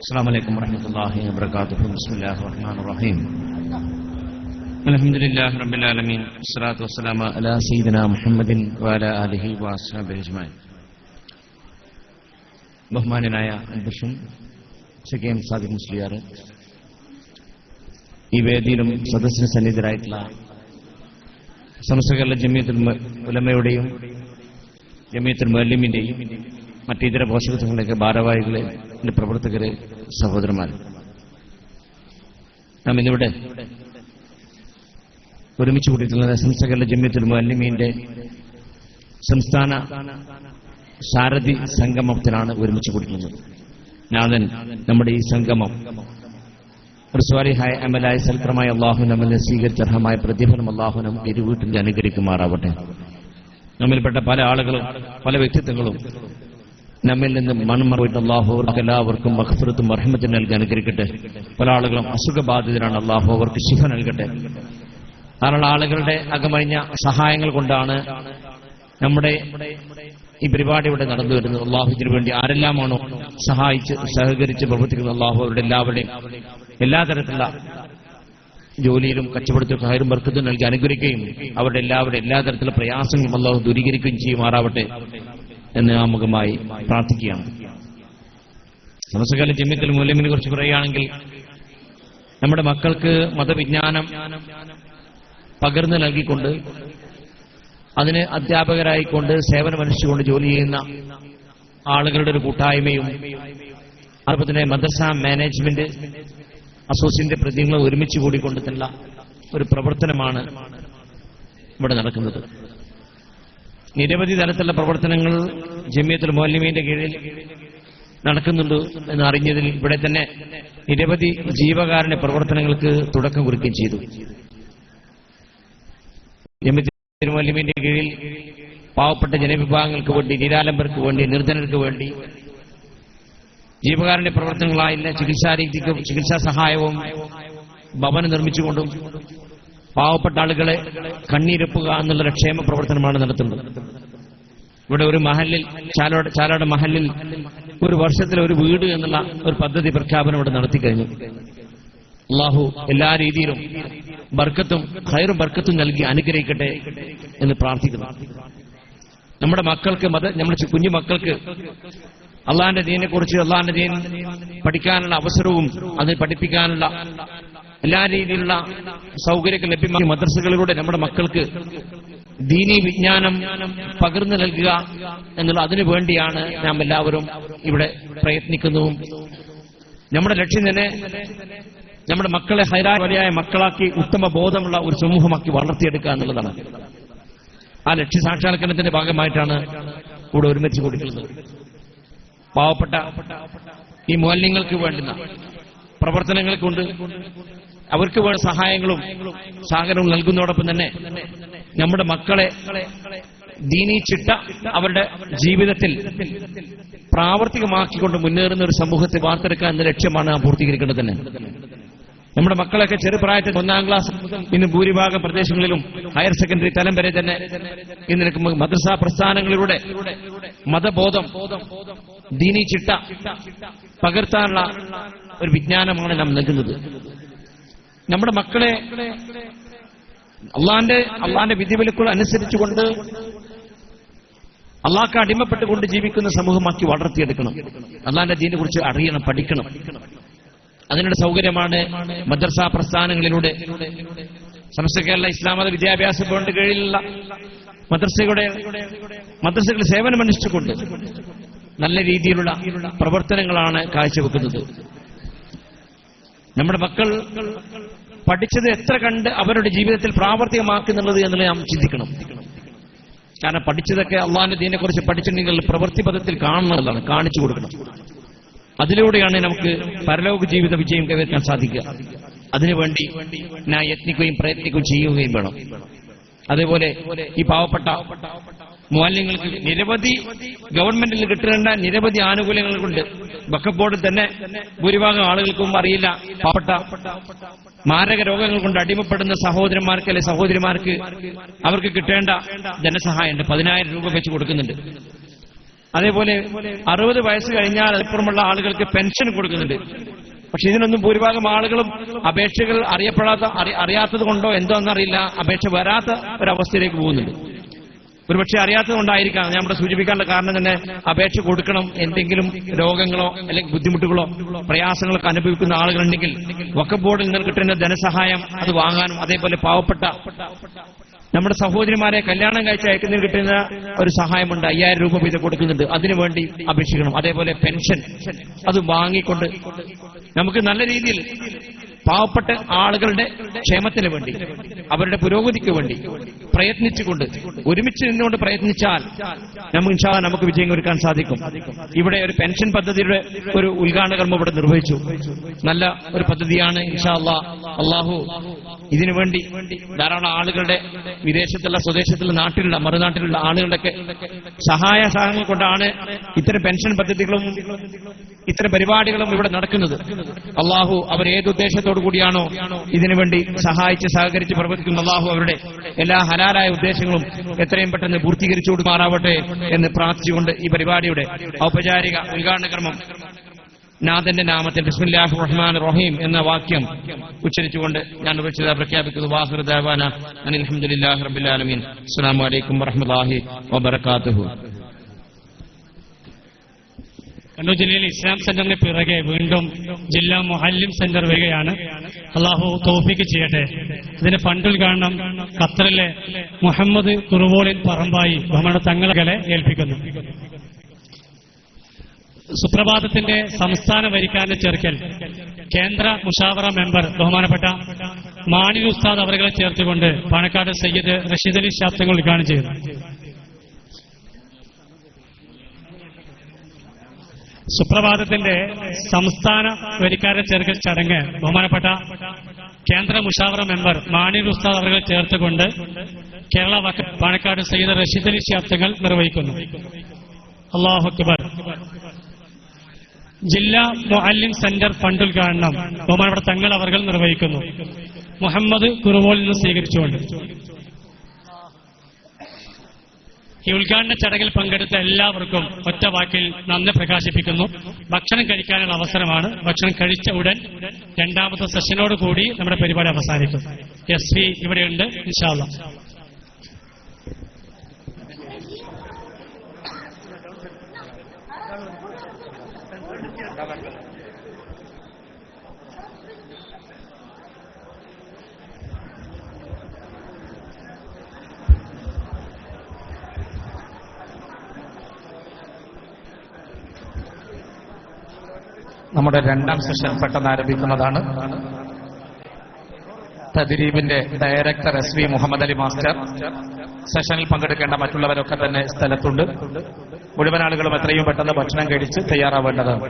السلام عليكم ورحمة الله وبركاته بسم الله الرحمن الرحيم الحمد لله رب العالمين والصلاة والسلام على سيدنا محمد وعلى آله وأصحابه أجمعين ബഹുമാനനായ അധ്യക്ഷൻ സഖ്യം സാദിഖ് മുസ്ലിയാർ ഈ വേദിയിലും സദസ്സിന് സന്നിധരായിട്ടുള്ള സംസ്ഥകളുടെ ജമിയത്തുൽ മ- ഉലമയുടെയും ജമിയത്തുൽ മല്ലിമിന്റെയും മറ്റിതര പോഷകത്വങ്ങളുടെയൊക്കെ ഭാരവാഹികളെ എന്റെ പ്രവർത്തകരെ സഹോദരന്മാർ നാം ഇന്നിവിടെ ഒരുമിച്ച് കൂടിയിട്ടുള്ള സംസ്ഥകളുടെ ജമ്യത്തിൽ മുല്ലിമീന്റെ സംസ്ഥാന സാരഥി സംഗമത്തിലാണ് ഒരുമിച്ച് കൂട്ടിയിട്ടുള്ളത് നാഥൻ നമ്മുടെ ഈ സംഗമം. ഒരു സ്വാലിഹായ അമലായ സൽക്രമായ അള്ളാഹു നമ്മളെ സ്വീകരിച്ച പ്രതിഫലം അള്ളാഹു നമുക്ക് ഇരുവീട്ടിൽ അനുകരിക്കുമാറാവട്ടെ നമ്മിൽപ്പെട്ട പല ആളുകളും പല വ്യക്തിത്വങ്ങളും നമ്മിൽ നിന്ന് മൺമറിയിട്ട് അവർക്ക് എല്ലാവർക്കും മഹഫുറത്തും അർഹമത്തിന് നൽകി അനുഗ്രഹിക്കട്ടെ. പല ആളുകളും അസുഖബാധിതരാണ്. അള്ളാഹു അവർക്ക് ശിഫ നൽകട്ടെ. ധാരാളം ആളുകളുടെ അകമഴിഞ്ഞ സഹായങ്ങൾ കൊണ്ടാണ് നമ്മുടെ ഈ പരിപാടി ഇവിടെ നടന്നു വരുന്നത്. അള്ളാഹുവിന് വേണ്ടി ആരെല്ലാമാണോ സഹായിച്ച് സഹകരിച്ച് പ്രവർത്തിക്കുന്നത് അള്ളാഹു അവരുടെ എല്ലാവരുടെയും എല്ലാ തരത്തിലുള്ള ജോലിയിലും കച്ചവടത്തിലും കയറും വർക്കത്തും നൽകി അനുഗ്രഹിക്കുകയും അവരുടെ എല്ലാവരുടെ എല്ലാ തരത്തിലുള്ള പ്രയാസങ്ങളും അള്ളാഹു ദൂരീകരിക്കുകയും ചെയ്യുമാറാവട്ടെ. എന്ന് ആമുഖമായി പ്രാർത്ഥിക്കുകയാണ്. നമസ്കാരം ജമ്യത്തിൽ മൂല്യമിനെ കുറിച്ച് പറയുകയാണെങ്കിൽ നമ്മുടെ മക്കൾക്ക് മതവിജ്ഞാനം പകർന്നു നൽകിക്കൊണ്ട് അതിന് അധ്യാപകരായിക്കൊണ്ട് സേവനമനുഷ്ഠിച്ചുകൊണ്ട് ജോലി ചെയ്യുന്ന ആളുകളുടെ ഒരു കൂട്ടായ്മയും അതുപോലെ തന്നെ മദ്രസ മാനേജ്മെന്റ് അസോസിയേഷന്റെ പ്രതിനിധികൾ ഒരുമിച്ച് കൂടിക്കൊണ്ടുള്ള ഒരു പ്രവർത്തനമാണ് ഇവിടെ നടക്കുന്നത്. നിരവധി തരത്തിലുള്ള പ്രവർത്തനങ്ങൾ ജമിയത്തുൽ മോലിമീന്റെ കീഴിൽ നടക്കുന്നുണ്ട് എന്ന് അറിഞ്ഞതിൽ ഇവിടെ തന്നെ നിരവധി ജീവകാരുണ്യ പ്രവർത്തനങ്ങൾക്ക് തുടക്കം കുറിക്കുകയും ചെയ്തു. ജമിയത്തുൽ കീഴിൽ പാവപ്പെട്ട ജനവിഭാഗങ്ങൾക്ക് വേണ്ടി നിരാലംബർക്ക് വേണ്ടി നിർധനർക്ക് വേണ്ടി ജീവകാരുണ്യ പ്രവർത്തനങ്ങളായില്ല ചികിത്സാ രീതിക്കും ചികിത്സാ സഹായവും ഭവനം നിർമ്മിച്ചുകൊണ്ടും പാവപ്പെട്ട ആളുകളെ കണ്ണീരപ്പുക എന്നുള്ള ക്ഷേമ പ്രവർത്തനമാണ് നടത്തുന്നത്. ഇവിടെ ഒരു മഹലിൽ ചാലോട് മഹലിൽ ഒരു വർഷത്തിൽ ഒരു വീട് എന്നുള്ള ഒരു പദ്ധതി പ്രഖ്യാപനം ഇവിടെ നടത്തി കഴിഞ്ഞു. അള്ളാഹു എല്ലാ രീതിയിലും ബർക്കത്തും ഹൈറും ബർക്കത്തും നൽകി അനുഗ്രഹിക്കട്ടെ എന്ന് പ്രാർത്ഥിക്കുന്നു. നമ്മുടെ മക്കൾക്ക് മത നമ്മുടെ കുഞ്ഞു മക്കൾക്ക് അള്ളാഹിന്റെ ദീനെ കുറിച്ച് അള്ളാഹിന്റെ ദീൻ പഠിക്കാനുള്ള അവസരവും അത് പഠിപ്പിക്കാനുള്ള എല്ലാ രീതിയിലുള്ള സൗകര്യങ്ങൾ ലഭ്യമായ മദ്രസകളിലൂടെ നമ്മുടെ മക്കൾക്ക് ദീനി വിജ്ഞാനം പകർന്നു നൽകുക എന്നുള്ള അതിനു വേണ്ടിയാണ് നാം എല്ലാവരും ഇവിടെ പ്രയത്നിക്കുന്നതും. നമ്മുടെ ലക്ഷ്യം തന്നെ നമ്മുടെ മക്കളെ ഹൈരാവലിയായ മക്കളാക്കി ഉത്തമ ബോധമുള്ള ഒരു സമൂഹമാക്കി വളർത്തിയെടുക്കുക എന്നുള്ളതാണ്. ആ ലക്ഷ്യ സാക്ഷാത്കരണത്തിന്റെ ഭാഗമായിട്ടാണ് ഇവിടെ ഒരുമിച്ച് കൊടുക്കുന്നത് പാവപ്പെട്ട ഈ മൂല്യങ്ങൾക്ക് വേണ്ടുന്ന പ്രവർത്തനങ്ങൾ കൊണ്ട് അവർക്ക് വേണ്ട സഹായങ്ങളും സഹകരണവും നൽകുന്നതോടൊപ്പം തന്നെ നമ്മുടെ മക്കളെ ദീനീ ചിട്ട അവരുടെ ജീവിതത്തിൽ പ്രാവർത്തികമാക്കിക്കൊണ്ട് മുന്നേറുന്ന ഒരു സമൂഹത്തെ വാർത്തെടുക്കുക എന്ന ലക്ഷ്യമാണ് നാം പൂർത്തീകരിക്കേണ്ടത് തന്നെ. നമ്മുടെ മക്കളൊക്കെ ചെറുപ്രായത്തിൽ ഒന്നാം ക്ലാസ് ഇന്ന് ഭൂരിഭാഗം പ്രദേശങ്ങളിലും ഹയർ സെക്കൻഡറി തലം വരെ തന്നെ ഇന്ന് മദ്രസ പ്രസ്ഥാനങ്ങളിലൂടെ മതബോധം ദീനി ചിട്ട പകർത്താനുള്ള ഒരു വിജ്ഞാനമാണ് നാം നൽകുന്നത്. നമ്മുടെ മക്കളെ അള്ളാന്റെ അള്ളാന്റെ വിധിവിലക്കുകൾ അനുസരിച്ചുകൊണ്ട് അള്ളാഹ്ക്ക് അടിമപ്പെട്ടുകൊണ്ട് ജീവിക്കുന്ന സമൂഹമാക്കി വളർത്തിയെടുക്കണം. അള്ളാന്റെ ദീനെ കുറിച്ച് അറിയണം പഠിക്കണം. അതിനുള്ള സൗകര്യമാണ് മദ്രസ പ്രസ്ഥാനങ്ങളിലൂടെ. സമസ്ത കേരള ഇസ്ലാമത വിദ്യാഭ്യാസ ബോർഡിന്റെ കീഴിലുള്ള മദ്രസയുടെ മദ്രസകൾ സേവനമനുഷ്ഠിച്ചുകൊണ്ട് നല്ല രീതിയിലുള്ള പ്രവർത്തനങ്ങളാണ് കാഴ്ചവെക്കുന്നത്. നമ്മുടെ മക്കൾ പഠിച്ചത് എത്ര കണ്ട് അവരുടെ ജീവിതത്തിൽ പ്രാവർത്തികമാക്കുന്നുള്ളത് എന്നുള്ളത് നാം ചിന്തിക്കണം. കാരണം പഠിച്ചതൊക്കെ അള്ളാഹിന്റെ ദീനെ കുറിച്ച് പഠിച്ചിട്ടുണ്ടെങ്കിൽ പ്രവൃത്തി പദത്തിൽ കാണണമെന്നാണ് കാണിച്ചു കൊടുക്കണം. അതിലൂടെയാണ് നമുക്ക് പരലോക ജീവിത വിജയം കൈവരിക്കാൻ സാധിക്കുക. അതിനുവേണ്ടി ഞാൻ യത്നിക്കുകയും പ്രയത്നിക്കുകയും ചെയ്യുകയും വേണം. അതേപോലെ ഈ പാവപ്പെട്ട മൂല്യങ്ങൾക്ക് നിരവധി ഗവൺമെന്റിൽ കിട്ടേണ്ട നിരവധി ആനുകൂല്യങ്ങൾ കൊണ്ട് വഖഫ് തന്നെ ഭൂരിഭാഗം ആളുകൾക്കും അറിയില്ല. പാവപ്പെട്ട മാരക രോഗങ്ങൾ കൊണ്ട് അടിമപ്പെടുന്ന സഹോദരന്മാർക്ക് അല്ലെ സഹോദരിമാർക്ക് അവർക്ക് കിട്ടേണ്ട ധനസഹായമുണ്ട് പതിനായിരം രൂപ വെച്ച് കൊടുക്കുന്നുണ്ട്. അതേപോലെ അറുപത് വയസ്സ് കഴിഞ്ഞാൽ അതിപ്പുറമുള്ള ആളുകൾക്ക് പെൻഷൻ കൊടുക്കുന്നുണ്ട്. പക്ഷെ ഇതിനൊന്നും ഭൂരിഭാഗം ആളുകളും അപേക്ഷകൾ അറിയപ്പെടാത്ത അറി- അറിയാത്തത് കൊണ്ടോ എന്തോ എന്നറിയില്ല അപേക്ഷ വരാത്ത ഒരവസ്ഥയിലേക്ക് പോകുന്നുണ്ട്. ഒരുപക്ഷെ അറിയാത്തതുകൊണ്ടായിരിക്കാം ഞാൻ ഇവിടെ സൂചിപ്പിക്കാനുള്ള കാരണം തന്നെ അപേക്ഷ കൊടുക്കണം. എന്തെങ്കിലും രോഗങ്ങളോ അല്ലെങ്കിൽ ബുദ്ധിമുട്ടുകളോ പ്രയാസങ്ങളൊക്കെ അനുഭവിക്കുന്ന ആളുകളുണ്ടെങ്കിൽ വക്ക ബോർഡിൽ നിന്ന് കിട്ടുന്ന ധനസഹായം അത് വാങ്ങാനും അതേപോലെ പാവപ്പെട്ട നമ്മുടെ സഹോദരിമാരെ കല്യാണം കഴിച്ച് അയക്കുന്നതിന് കിട്ടുന്ന ഒരു സഹായമുണ്ട്. അയ്യായിരം രൂപ വീതം കൊടുക്കുന്നുണ്ട്. അതിനുവേണ്ടി അപേക്ഷിക്കണം. അതേപോലെ പെൻഷൻ. അത് വാങ്ങിക്കൊണ്ട് നമുക്ക് നല്ല രീതിയിൽ പാവപ്പെട്ട ആളുകളുടെ ക്ഷേമത്തിന് വേണ്ടി അവരുടെ പുരോഗതിക്ക് വേണ്ടി പ്രയത്നിച്ചുകൊണ്ട് ഒരുമിച്ച് നിന്നുകൊണ്ട് പ്രയത്നിച്ചാൽ നമുക്ക് ഇൻഷാ നമുക്ക് വിജയം ഒരുക്കാൻ സാധിക്കും. ഇവിടെ ഒരു പെൻഷൻ പദ്ധതിയുടെ ഒരു ഉദ്ഘാടന കർമ്മം ഇവിടെ നിർവഹിച്ചു. നല്ല ഒരു പദ്ധതിയാണ് ഇൻഷാ അല്ലാ അള്ളാഹു ഇതിനുവേണ്ടി ധാരാളം ആളുകളുടെ വിദേശത്തുള്ള സ്വദേശത്തുള്ള നാട്ടിലുള്ള മറുനാട്ടിലുള്ള ആളുകളുടെയൊക്കെ സഹായ സഹായങ്ങൾ കൊണ്ടാണ് ഇത്തരം പെൻഷൻ പദ്ധതികളും ഇത്തരം പരിപാടികളും ഇവിടെ നടക്കുന്നത്. അള്ളാഹു അവർ ഏത് ഉദ്ദേശത്തോടു കൂടിയാണോ? ഇതിനുവേണ്ടി സഹായിച്ച് സഹകരിച്ച് പ്രവർത്തിക്കുന്ന അള്ളാഹു അവരുടെ എല്ലാ ഹലാലായ ഉദ്ദേശങ്ങളും എത്രയും പെട്ടെന്ന് പൂർത്തീകരിച്ചു കൊടുക്കാറാവട്ടെ എന്ന് പ്രാർത്ഥിച്ചുകൊണ്ട് ഈ പരിപാടിയുടെ ഔപചാരിക ഉദ്ഘാടന ക്രമം നാഥന്റെ നാമത്തിൽ ബിസ്മില്ലാഹി റഹ്മാൻ റഹീം എന്ന വാക്യം ഉച്ചരിച്ചുകൊണ്ട് ഞാൻ ഉപേക്ഷിത പ്രഖ്യാപിക്കുന്നു. വാഹുർ ദേവാന അനിൽഹമുല്ലാഹി റബ്ബിൽ ആലമീൻ. അസ്സലാമു അലൈക്കും വറഹ്മത്തുള്ളാഹി വബറകാതുഹു. കണ്ണൂർ ജില്ലയിൽ ഇസ്ലാം സെന്ററിന് പിറകെ വീണ്ടും ജില്ലാ മുഹല്ലിം സെന്റർ വരികയാണ്. അള്ളാഹു തോഫിക്ക് ചെയ്യട്ടെ. ഇതിന്റെ ഫണ്ട് ഉദ്ഘാടനം ഖത്തറിലെ മുഹമ്മദ് കുറുവോളിൻ പറമ്പായി ബഹുമാന തങ്ങളെ ഏൽപ്പിക്കുന്നു. സുപ്രഭാതത്തിന്റെ സംസ്ഥാന വരിക്കാരന്റെ ചേർക്കൽ കേന്ദ്ര മുഷാവറ മെമ്പർ ബഹുമാനപ്പെട്ട മാണി ഉസ്താദ് അവരെ ചേർത്തുകൊണ്ട് പാണക്കാട് സയ്യിദ് റഷീദ് അലി ശാസ്ത്രങ്ങൾ ഉദ്ഘാടനം ചെയ്യുന്നു. സുപ്രഭാതത്തിന്റെ സംസ്ഥാന വരിക്കാരെ ചേർക്കൽ ചടങ്ങ് ബഹുമാനപ്പെട്ട കേന്ദ്ര മുഷാവറ മെമ്പർ മാണിർ ഉസ്താദ് അവർ ചേർത്തുകൊണ്ട് കേരള പാണക്കാട് സയ്യിദ് റഷീദ് അലി ശാബ്ദങ്ങൾ നിർവഹിക്കുന്നു. അള്ളാഹു അക്ബർ. ജില്ലാ മുഅല്ലിം സെന്റർ ഫണ്ട് ഉദ്ഘാടനം ബഹുമാനപ്പെട്ട തങ്ങൾ അവർ നിർവഹിക്കുന്നു. മുഹമ്മദ് കുറുവോളിൽ നിന്ന് സ്വീകരിച്ചുകൊണ്ട്. ഈ ഉദ്ഘാടന ചടങ്ങിൽ പങ്കെടുത്ത എല്ലാവർക്കും ഒറ്റ വാക്കിൽ നന്ദി പ്രകാശിപ്പിക്കുന്നു. ഭക്ഷണം കഴിക്കാനുള്ള അവസരമാണ്. ഭക്ഷണം കഴിച്ച ഉടൻ രണ്ടാമത്തെ സെഷനോട് കൂടി നമ്മുടെ പരിപാടി അവസാനിക്കും. എസ് പി ഇവിടെയുണ്ട്. ഇൻഷാല്ല നമ്മുടെ രണ്ടാം സെഷൻ പെട്ടെന്ന് ആരംഭിക്കുന്നതാണ്. തദ്രീബിന്റെ director S V Muhammad Ali master. സെഷനിൽ പങ്കെടുക്കേണ്ട മറ്റുള്ളവരൊക്കെ തന്നെ സ്ഥലത്തുണ്ട്. മുഴുവൻ ആളുകളും എത്രയും പെട്ടെന്ന് ഭക്ഷണം കഴിച്ച് തയ്യാറാവേണ്ടതാണ്.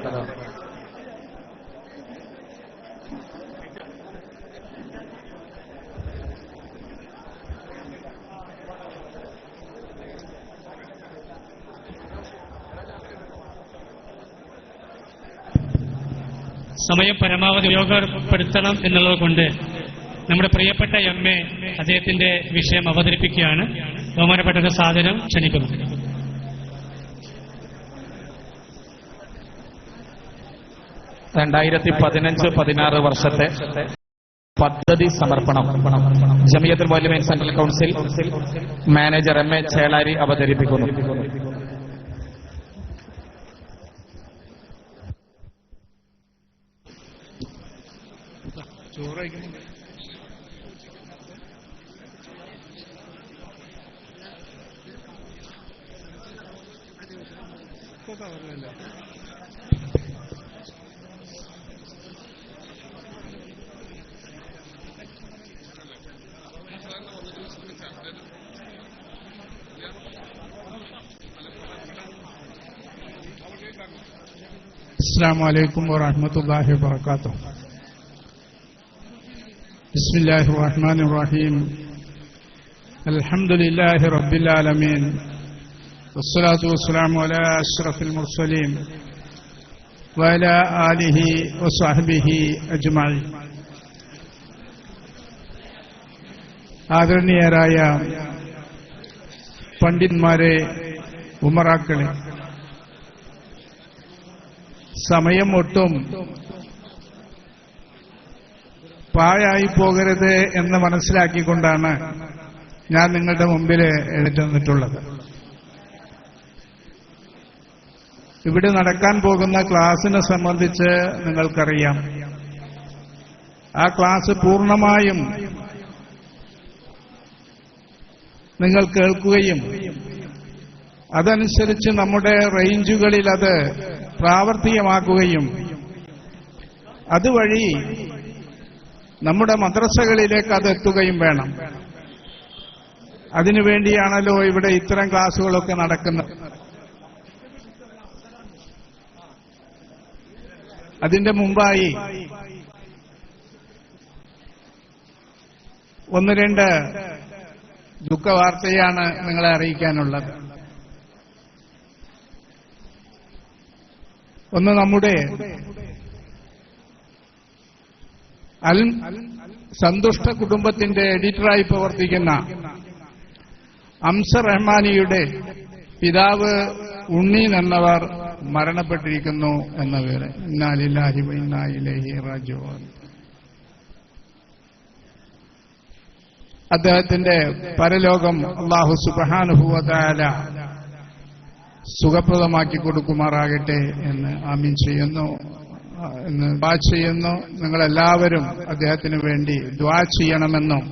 സമയം പരമാവധി ഉപയോഗപ്പെടുത്തണം എന്നുള്ളത് കൊണ്ട് നമ്മുടെ പ്രിയപ്പെട്ട എം എ അദ്ദേഹത്തിന്റെ വിഷയം അവതരിപ്പിക്കുകയാണ്. ബഹുമാനപ്പെട്ട ഒരു സാധനം ക്ഷണിക്കുന്നു. രണ്ടായിരത്തി പതിനഞ്ച് പതിനാറ് വർഷത്തെ പദ്ധതി സമർപ്പണം. Jamiyathul Muallimeen central council manager M A Chelari അവതരിപ്പിക്കുന്നു. السلام عليكم ورحمة الله وبركاته. بسم الله الرحمن الرحيم الحمد لله رب العالمين والصلاة والسلام على أشرف المرسلين وعلى آله وصحبه أجمعين ആദരണീയരായ പണ്ഡിതന്മാരെ ഉമറാക്കളെ സമയം ഒട്ടും പാഴായി പോകരുത് എന്ന് മനസ്സിലാക്കിക്കൊണ്ടാണ് ഞാൻ നിങ്ങളുടെ മുമ്പിൽ എഴുതി വന്നിട്ടുള്ളത് ഇവിടെ നടക്കാൻ പോകുന്ന ക്ലാസിനെ സംബന്ധിച്ച് നിങ്ങൾക്കറിയാം. ആ ക്ലാസ് പൂർണമായും നിങ്ങൾ കേൾക്കുകയും അതനുസരിച്ച് നമ്മുടെ റേഞ്ചുകളിൽ അത് പ്രാവർത്തികമാക്കുകയും അതുവഴി നമ്മുടെ മദ്രസകളിലേക്ക് അത് എത്തുകയും വേണം. അതിനുവേണ്ടിയാണല്ലോ ഇവിടെ ഇത്തരം ക്ലാസുകളൊക്കെ നടക്കുന്നത്. അതിന്റെ മുമ്പായി ഒന്ന് രണ്ട് ദുഃഖവാർത്തയാണ് നിങ്ങളെ അറിയിക്കാനുള്ളത്. ഒന്ന് നമ്മുടെ അൽ സന്തുഷ്ട കുടുംബത്തിന്റെ എഡിറ്ററായി പ്രവർത്തിക്കുന്ന അംസർ റഹ്മാനിയുടെ പിതാവ് ഉണ്ണി എന്നവർ മരണപ്പെട്ടിരിക്കുന്നു എന്ന പേര് ഇന്നാലില്ലാഹി അദ്ദേഹത്തിന്റെ പരലോകം അള്ളാഹു സുബഹാനുഭൂവതാല സുഖപ്രദമാക്കി കൊടുക്കുമാറാകട്ടെ എന്ന് ആമീൻ ചെയ്യുന്നു. ദ്വാ ചെയ്യുന്നു. നിങ്ങളെല്ലാവരും അദ്ദേഹത്തിന് വേണ്ടി ദ്വാ ചെയ്യണമെന്നും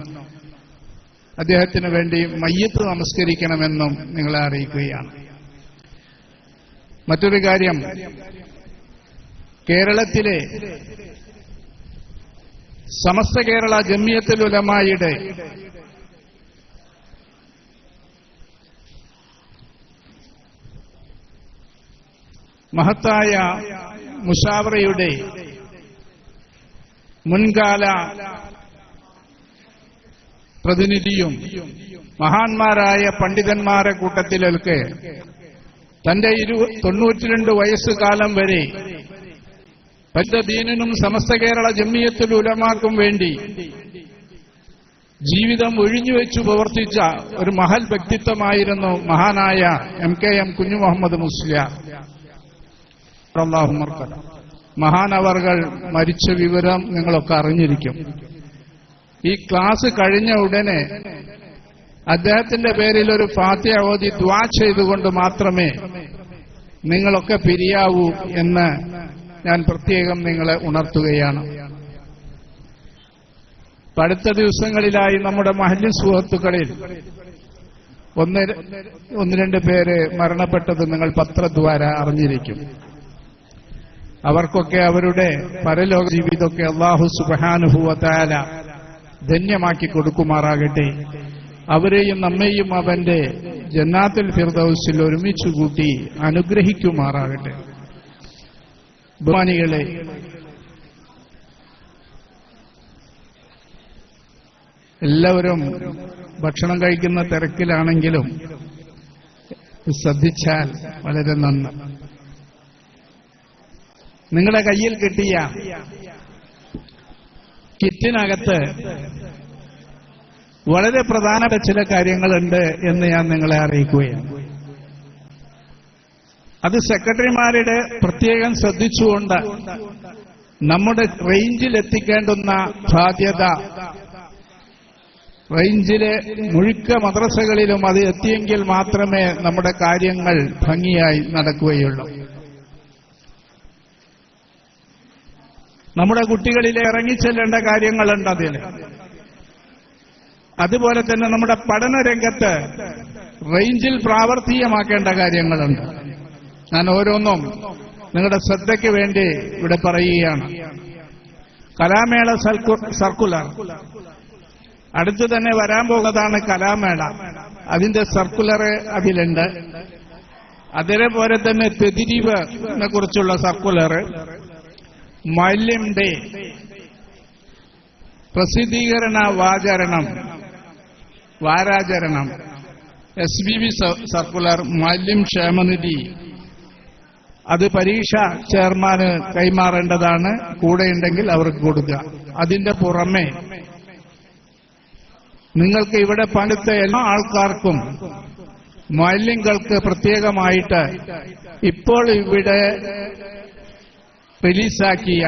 അദ്ദേഹത്തിന് വേണ്ടി മയ്യത്ത് നമസ്കരിക്കണമെന്നും നിങ്ങളെ അറിയിക്കുകയാണ്. മറ്റൊരു കാര്യം കേരളത്തിലെ സമസ്ത കേരള ജമിയത്തുൽ ഉലമായുടെ മഹത്തായ മുഷാവറയുടെ മുൻകാല പ്രതിനിധിയും മഹാന്മാരായ പണ്ഡിതന്മാരെ കൂട്ടത്തിലൊക്കെ തന്റെ ഇരു തൊണ്ണൂറ്റിരണ്ട് വയസ്സുകാലം വരെ പഞ്ചദീനിനും സമസ്ത കേരള ജമ്മിയത്തിൽ ഉലമാക്കും വേണ്ടി ജീവിതം ഒഴിഞ്ഞുവെച്ചു പ്രവർത്തിച്ച ഒരു മഹൽ വ്യക്തിത്വമായിരുന്നു മഹാനായ എം കെ എം കുഞ്ഞു മുഹമ്മദ് മുസ്ലിയാർ. അള്ളാഹുമർക്കല മഹാനവർകൾ മരിച്ച വിവരം നിങ്ങളൊക്കെ അറിഞ്ഞിരിക്കും. ഈ ക്ലാസ് കഴിഞ്ഞ ഉടനെ അദ്ദേഹത്തിന്റെ പേരിൽ ഒരു ഫാത്തിയ ഓതി ദ്വാ ചെയ്തുകൊണ്ട് മാത്രമേ നിങ്ങളൊക്കെ പിരിയാവൂ എന്ന് ഞാൻ പ്രത്യേകം നിങ്ങളെ ഉണർത്തുകയാണ്. അടുത്ത ദിവസങ്ങളിലായി നമ്മുടെ മഹല്യ സുഹൃത്തുക്കളിൽ ഒന്ന് ഒന്ന് രണ്ട് പേര് മരണപ്പെട്ടത് നിങ്ങൾ പത്രദ്വാര അറിഞ്ഞിരിക്കും. അവർക്കൊക്കെ അവരുടെ പരലോക ജീവിതമൊക്കെ അള്ളാഹു സുബാനുഭൂവത്താല ധന്യമാക്കി കൊടുക്കുമാറാകട്ടെ. അവരെയും നമ്മെയും അവന്റെ ജന്നാത്തിൽ ഫിർദൌസിൽ ഒരുമിച്ചു കൂട്ടി അനുഗ്രഹിക്കുമാറാകട്ടെ. ബഹുമാനികളെ എല്ലാവരും ഭക്ഷണം കഴിക്കുന്ന തിരക്കിലാണെങ്കിലും ശ്രദ്ധിച്ചാൽ വളരെ നന്ന്. നിങ്ങളുടെ കയ്യിൽ കിട്ടിയ കിറ്റിനകത്ത് വളരെ പ്രധാനപ്പെട്ട ചില കാര്യങ്ങളുണ്ട് എന്ന് ഞാൻ നിങ്ങളെ അറിയിക്കുകയാണ്. അത് സെക്രട്ടറിമാരുടെ പ്രത്യേകം ശ്രദ്ധിച്ചുകൊണ്ട് നമ്മുടെ റേഞ്ചിൽ എത്തിക്കേണ്ടുന്ന ബാധ്യത റേഞ്ചിലെ മുഴുക്ക മദ്രസകളിലും അത് എത്തിയെങ്കിൽ മാത്രമേ നമ്മുടെ കാര്യങ്ങൾ ഭംഗിയായി നടക്കുകയുള്ളൂ. നമ്മുടെ കുട്ടികളിൽ ഇറങ്ങിച്ചെല്ലേണ്ട കാര്യങ്ങളുണ്ട് അതിൽ. അതുപോലെ തന്നെ നമ്മുടെ പഠന രംഗത്ത് റേഞ്ചിൽ പ്രാവർത്തികമാക്കേണ്ട കാര്യങ്ങളുണ്ട്. ഞാൻ ഓരോന്നും നിങ്ങളുടെ ശ്രദ്ധയ്ക്ക് വേണ്ടി ഇവിടെ പറയുകയാണ്. കലാമേള സർക്കുലർ. അടുത്തു തന്നെ വരാൻ പോകുന്നതാണ് കലാമേള. അതിന്റെ സർക്കുലർ അതിലുണ്ട്. അതേപോലെ തന്നെ തെതിരീവിനെ കുറിച്ചുള്ള സർക്കുലർ. മല്യം ഡേ പ്രസിദ്ധീകരണ വാചരണം വാരാചരണം എസ് ബി ബി സർക്കുലർ മല്യം ക്ഷേമനിധി. അത് പരീക്ഷ ചെയർമാന് കൈമാറേണ്ടതാണ്. കൂടെയുണ്ടെങ്കിൽ അവർക്ക് കൊടുക്കുക. അതിന്റെ പുറമെ നിങ്ങൾക്ക് ഇവിടെ പണിത്ത എല്ലാ ആൾക്കാർക്കും മാലിന്യങ്ങൾക്ക് പ്രത്യേകമായിട്ട് ഇപ്പോൾ ഇവിടെ റിലീസാക്കിയ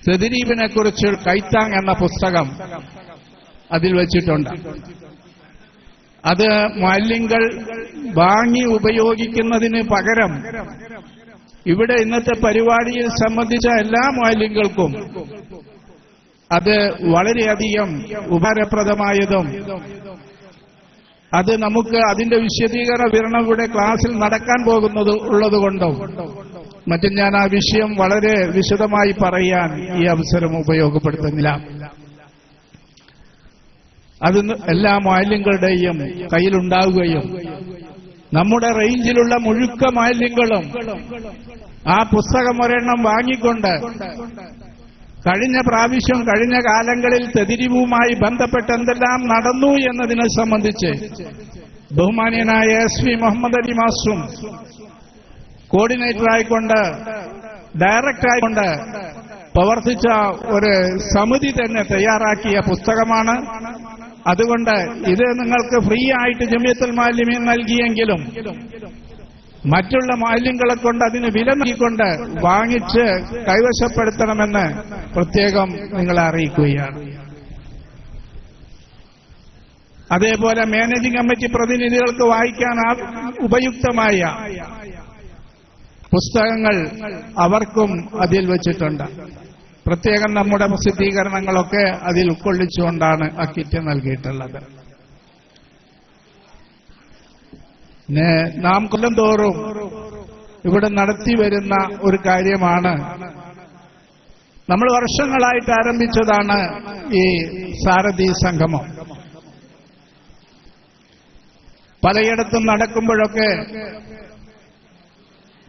തെതിരീപിനെ കുറിച്ച് കൈത്താങ് എന്ന പുസ്തകം അതിൽ വെച്ചിട്ടുണ്ട്. അത് മാലിന്യങ്ങൾ വാങ്ങി ഉപയോഗിക്കുന്നതിന് പകരം ഇവിടെ ഇന്നത്തെ പരിപാടിയിൽ സംബന്ധിച്ച എല്ലാ മാലിന്യങ്ങൾക്കും അത് വളരെയധികം ഉപകാരപ്രദമായതും അത് നമുക്ക് അതിന്റെ വിശദീകരണ വിവരണം ഇവിടെ ക്ലാസ്സിൽ നടക്കാൻ പോകുന്നത് ഉള്ളതുകൊണ്ടും മറ്റും ഞാൻ ആ വിഷയം വളരെ വിശദമായി പറയാൻ ഈ അവസരം ഉപയോഗപ്പെടുത്തുന്നില്ല. അത് എല്ലാ മാലിന്യങ്ങളുടെയും കയ്യിലുണ്ടാവുകയും നമ്മുടെ റേഞ്ചിലുള്ള മുഴുക്ക മാലിന്യങ്ങളും ആ പുസ്തകം ഒരെണ്ണം വാങ്ങിക്കൊണ്ട് കഴിഞ്ഞ പ്രാവശ്യം കഴിഞ്ഞ കാലങ്ങളിൽ തെതിരിവുമായി ബന്ധപ്പെട്ട് എന്തെല്ലാം നടന്നു എന്നതിനെ സംബന്ധിച്ച് ബഹുമാനിയനായ എസ് വി മുഹമ്മദ് അലി മാസ്റ്ററും ഡയറക്ടർ ആയിക്കൊണ്ട് പ്രവർത്തിച്ച ഒരു സമിതി തന്നെ തയ്യാറാക്കിയ പുസ്തകമാണ്. അതുകൊണ്ട് ഇത് നിങ്ങൾക്ക് ഫ്രീ ആയിട്ട് ജമിയത്തുൽ മാലിന്യം നൽകിയെങ്കിലും മറ്റുള്ള മാലിന്യങ്ങളെ കൊണ്ട് അതിന് വില നൽകിക്കൊണ്ട് വാങ്ങിച്ച് കൈവശപ്പെടുത്തണമെന്ന് പ്രത്യേകം നിങ്ങളെ അറിയിക്കുകയാണ്. അതേപോലെ മാനേജിംഗ് കമ്മിറ്റി പ്രതിനിധികൾക്ക് വായിക്കാൻ ഉപയുക്തമായ പുസ്തകങ്ങൾ അവർക്കും അതിൽ വച്ചിട്ടുണ്ട്. പ്രത്യേകം നമ്മുടെ പ്രസിദ്ധീകരണങ്ങളൊക്കെ അതിൽ ഉൾക്കൊള്ളിച്ചുകൊണ്ടാണ് ആ കിറ്റ് നൽകിയിട്ടുള്ളത്. നാം കൊല്ലം തോറും ഇവിടെ നടത്തി വരുന്ന ഒരു കാര്യമാണ്. നമ്മൾ വർഷങ്ങളായിട്ട് ആരംഭിച്ചതാണ് ഈ സാരഥി സംഗമം. പലയിടത്തും നടക്കുമ്പോഴൊക്കെ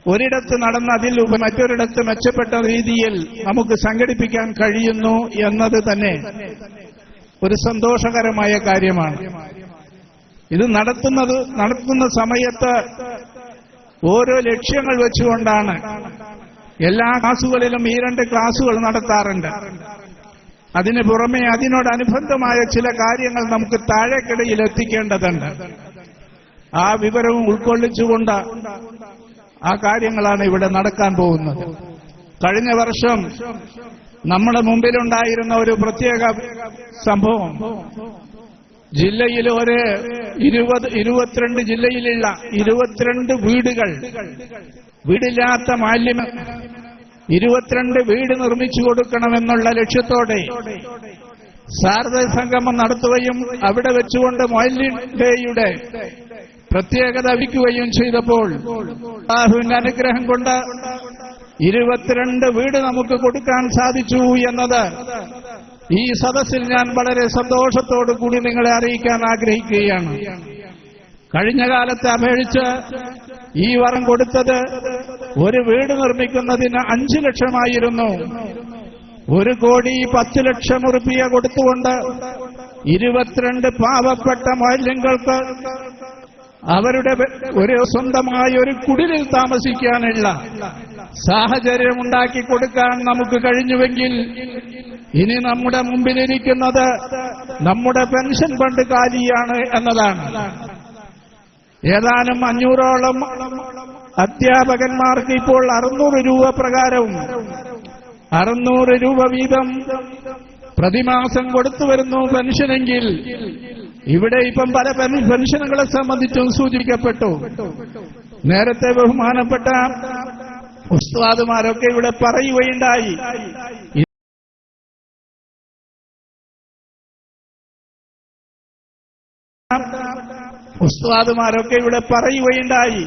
ഒരിടത്ത് നടന്ന അതിൽ മറ്റൊരിടത്ത് മെച്ചപ്പെട്ട രീതിയിൽ നമുക്ക് സംഘടിപ്പിക്കാൻ കഴിയുന്നു എന്നത് തന്നെ ഒരു സന്തോഷകരമായ കാര്യമാണ്. ഇത് നടത്തുന്നത് നടത്തുന്ന സമയത്ത് ഓരോ ലക്ഷ്യങ്ങൾ വെച്ചുകൊണ്ടാണ് എല്ലാ ക്ലാസുകളിലും ഈ രണ്ട് ക്ലാസുകൾ നടത്താറുണ്ട്. അതിന് പുറമെ അതിനോടനുബന്ധമായ ചില കാര്യങ്ങൾ നമുക്ക് താഴെക്കിടയിൽ എത്തിക്കേണ്ടതുണ്ട്. ആ വിവരവും ഉൾക്കൊള്ളിച്ചുകൊണ്ട് ആ കാര്യങ്ങളാണ് ഇവിടെ നടക്കാൻ പോകുന്നത്. കഴിഞ്ഞ വർഷം നമ്മുടെ മുമ്പിലുണ്ടായിരുന്ന ഒരു പ്രത്യേക സംഭവം. ജില്ലയിൽ ഒരു ഇരുപത് ഇരുപത്തിരണ്ട് ജില്ലയിലുള്ള ഇരുപത്തിരണ്ട് വീടുകൾ വീടില്ലാത്ത മാലിന്യം ഇരുപത്തിരണ്ട് വീട് നിർമ്മിച്ചു കൊടുക്കണമെന്നുള്ള ലക്ഷ്യത്തോടെ സാരഥ സംഗമം നടത്തുകയും അവിടെ വെച്ചുകൊണ്ട് മൊയ്ലിൻ ഡേയുടെ പ്രത്യേകത വിൽക്കുകയും ചെയ്തപ്പോൾ അള്ളാഹുവിന്റെ അനുഗ്രഹം കൊണ്ട് ഇരുപത്തിരണ്ട് വീട് നമുക്ക് കൊടുക്കാൻ സാധിച്ചു എന്നത് ഈ സദസ്സിൽ ഞാൻ വളരെ സന്തോഷത്തോടു കൂടി നിങ്ങളെ അറിയിക്കാൻ ആഗ്രഹിക്കുകയാണ്. കഴിഞ്ഞ കാലത്തെ അപേക്ഷിച്ച് ഈ വരം കൊടുത്തത് ഒരു വീട് നിർമ്മിക്കുന്നതിന് അഞ്ചു ലക്ഷമായിരുന്നു. ഒരു കോടി പത്ത് ലക്ഷം റുപ്യ കൊടുത്തുകൊണ്ട് ഇരുപത്തിരണ്ട് പാവപ്പെട്ട മൂല്യങ്ങൾക്ക് അവരുടെ ഒരു സ്വന്തമായ ഒരു കുടിലിൽ താമസിക്കാനുള്ള സാഹചര്യം ഉണ്ടാക്കി കൊടുക്കാൻ നമുക്ക് കഴിഞ്ഞുവെങ്കിൽ ഇനി നമ്മുടെ മുമ്പിലിരിക്കുന്നത് നമ്മുടെ പെൻഷൻ ഫണ്ട് കാലിയാണ് എന്നതാണ്. ഏതാനും അഞ്ഞൂറോളം അധ്യാപകന്മാർക്ക് ഇപ്പോൾ അറുന്നൂറ് രൂപ പ്രകാരവും അറുന്നൂറ് രൂപ വീതം പ്രതിമാസം കൊടുത്തു വരുന്നു പെൻഷനെങ്കിൽ ഇവിടെ ഇപ്പം പല പെൻ- പെൻഷനുകളെ സംബന്ധിച്ചും സൂചിപ്പിക്കപ്പെട്ടു. നേരത്തെ ബഹുമാനപ്പെട്ട ഉസ്താദുമാരൊക്കെ ഇവിടെ പറയുകയുണ്ടായി. ഉസ്താദുമാരൊക്കെ ഇവിടെ പറയുകയുണ്ടായി.